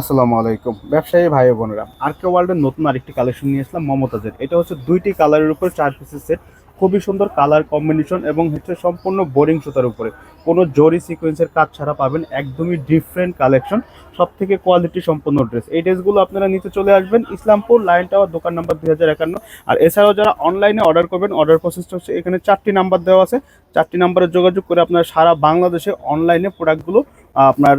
আসসালামু আলাইকুম। ব্যবসায়ী ভাই বোনেরা আর কে ওয়ার্ল্ডের নতুন আরেকটি কালেকশন নিয়ে আসলাম মমতাজের। এটা হচ্ছে দুইটি কালারের উপর চার পিসের সেট খুবই সুন্দর কালার কম্বিনেশন এবং হচ্ছে সম্পূর্ণ বোরিং সুতার উপরে। কোনো জরি সিকোয়েন্সের কাজ ছাড়া পাবেন, একদমই ডিফারেন্ট কালেকশন সব থেকে কোয়ালিটি সম্পূর্ণ ড্রেস এই ড্রেসগুলো আপনারা নিতে চলে আসবেন ইসলামপুর, লাইন টাওয়ার, দোকান নাম্বার দুই হাজার একান্ন। আর এছাড়াও যারা অনলাইনে অর্ডার করবেন অর্ডার প্রসেসটা হচ্ছে এখানে চারটি নাম্বার দেওয়া আছে। চারটি নাম্বারে যোগাযোগ করে আপনারা সারা বাংলাদেশে অনলাইনে প্রোডাক্টগুলো আপনার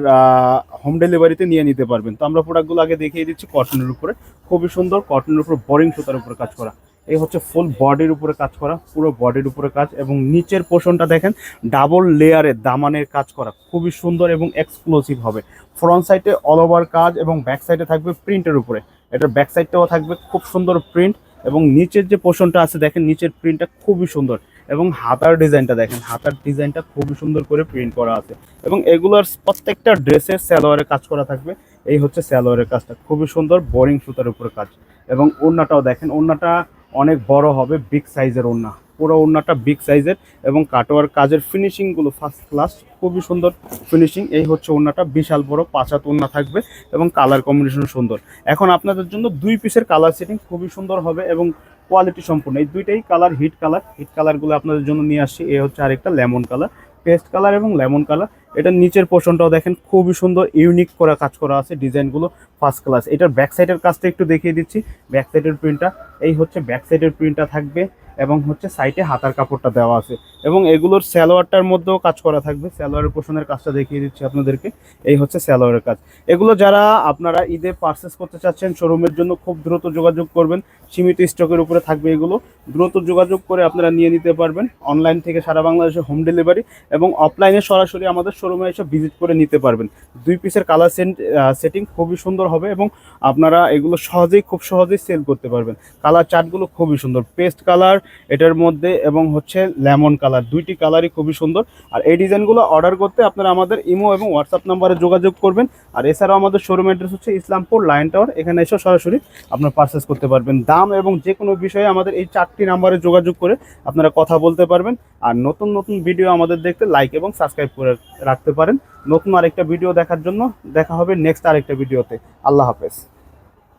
হোম ডেলিভারিতে নিয়ে নিতে পারবেন। তো আমরা প্রোডাক্টগুলো আগে দেখিয়ে দিচ্ছি কটনের উপরে। খুবই সুন্দর কটনের উপর বোরিং সুতার উপরে কাজ করা। এই হচ্ছে ফুল বডির উপরে কাজ করা, পুরো বডির উপরে কাজ এবং নিচের পোর্শনটা দেখেন ডাবল লেয়ারের দামানের কাজ করা, খুবই সুন্দর এবং এক্সক্লুসিভ হবে। ফ্রন্ট সাইডে অল ওভার কাজ এবং ব্যাক সাইডে থাকবে প্রিন্টের উপরে। এটার ব্যাক সাইডটাও থাকবে, খুব সুন্দর প্রিন্ট এবং নিচের যে পোর্শনটা আছে দেখেন, নিচের প্রিন্টটা খুবই সুন্দর এবং হাতার ডিজাইনটা দেখেন, হাতার ডিজাইনটা খুবই সুন্দর করে প্রিন্ট করা আছে এবং এগুলোর প্রত্যেকটা ড্রেসের স্যালোয়ারে কাজ করা থাকবে। এই হচ্ছে স্যালোয়ারের কাজটা, খুবই সুন্দর বোরিং সুতার উপরে কাজ এবং ওড়নাটাও দেখেন, ওড়নাটা অনেক বড় হবে বিগ সাইজের ওড়না। পুরো ওড়নাটা বিগ সাইজের এবং কাটোয়ার কাজের ফিনিশিংগুলো ফার্স্ট ক্লাস খুবই সুন্দর ফিনিশিং এই হচ্ছে ওড়নাটা, বিশাল বড় পাঁচাত ওড়না থাকবে এবং কালার কম্বিনেশন সুন্দর। এখন আপনাদের জন্য দুই পিসের কালার সেটিং খুবই সুন্দর হবে এবং কোয়ালিটি সম্পূর্ণ। এই দুইটাই কালার হিট কালার হিট কালারগুলো আপনাদের জন্য নিয়ে আসছি। এ হচ্ছে আরেকটা লেমন কালার পেস্ট কালার এবং লেমন কালার। এটার নিচের পোর্শনটাও দেখেন, খুবই সুন্দর ইউনিক করা কাজ করা আছে ডিজাইনগুলো ফার্স্ট ক্লাস এটার ব্যাক সাইডের কাজটা একটু দেখিয়ে দিচ্ছি। ব্যাক সাইডের প্রিন্টটা এই হচ্ছে ব্যাক সাইডের প্রিন্টটা থাকবে এবং হচ্ছে সাইডে হাতার কাপড়টা দেওয়া আছে। এবং এগুলোর স্যালোয়ারটার মধ্যেও কাজ করা থাকবে। স্যালোয়ারের পোর্শনের কাজটা দেখিয়ে দিচ্ছি আপনাদেরকে। এই হচ্ছে স্যালোয়ারের কাজ। এগুলো যারা আপনারা ঈদে পারচেস করতে চাচ্ছেন শোরুমের জন্য খুব দ্রুত যোগাযোগ করবেন। সীমিত স্টকের উপরে থাকবে এগুলো। দ্রুত যোগাযোগ করে আপনারা নিয়ে নিতে পারবেন। অনলাইন থেকে সারা বাংলাদেশে হোম ডেলিভারি এবং অফলাইনে সরাসরি আমাদের শোরুমে এসে ভিজিট করে নিতে পারবেন। দুই পিসের কালার সেন্ট সেটিং খুবই সুন্দর হবে এবং আপনারা এগুলো সহজেই, খুব সহজেই সেল করতে পারবেন। কালার চার্টগুলো খুবই সুন্দর। পেস্ট কালার এটার মধ্যে এবং হচ্ছে লেমন কালার দুইটি কালারই খুবই সুন্দর। আর এই ডিজাইনগুলো অর্ডার করতে আপনারা আমাদের ইমো এবং হোয়াটসঅ্যাপ নাম্বারে যোগাযোগ করবেন। আর এছাড়াও আমাদের শোরুম অ্যাড্রেস হচ্ছে ইসলামপুর লাইন টাওয়ার এখানে এসে সরাসরি আপনারা পারচেস করতে পারবেন। দাম এবং যে কোনো বিষয়ে আমাদের এই চারটি নাম্বারে যোগাযোগ করে আপনারা কথা বলতে পারবেন। আর নতুন নতুন ভিডিও আমাদের দেখতে লাইক এবং সাবস্ক্রাইব করে রাখতে পারেন। নতুন আরেকটা ভিডিও দেখার জন্য দেখা হবে নেক্সট আরেকটা ভিডিওতে আল্লাহ হাফেজ।